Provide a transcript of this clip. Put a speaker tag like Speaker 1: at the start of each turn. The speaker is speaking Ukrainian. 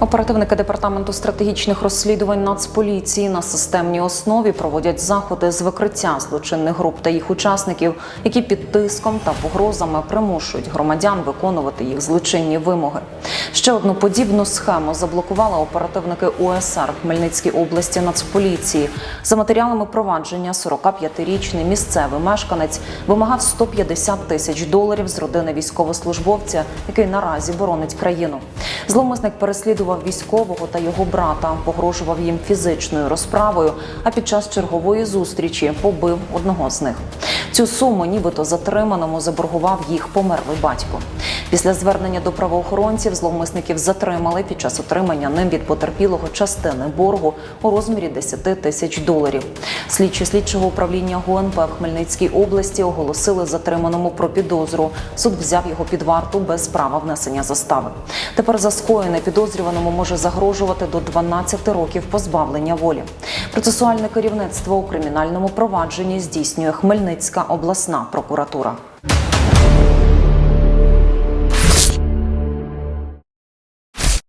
Speaker 1: Оперативники департаменту стратегічних розслідувань Нацполіції на системній основі проводять заходи з викриття злочинних груп та їх учасників, які під тиском та погрозами примушують громадян виконувати їх злочинні вимоги. Ще одну подібну схему заблокували оперативники УСР Хмельницькій області Нацполіції. За матеріалами провадження 45-річний місцевий мешканець вимагав 150 тисяч доларів з родини військовослужбовця, який наразі боронить країну. Зловмисник переслідував військового та його брата, погрожував їм фізичною розправою, а під час чергової зустрічі побив одного з них. Цю суму, нібито затриманому, заборгував їх померлий батько. Після звернення до правоохоронців зловмисників затримали під час отримання ним від потерпілого частини боргу у розмірі 10 тисяч доларів. Слідчі слідчого управління ГУНП в Хмельницькій області оголосили затриманому про підозру. Суд взяв його під варту без права внесення застави. Тепер за скоєне підозрюваному може загрожувати до 12 років позбавлення волі. Процесуальне керівництво у кримінальному провадженні здійснює Хмельницька обласна прокуратура.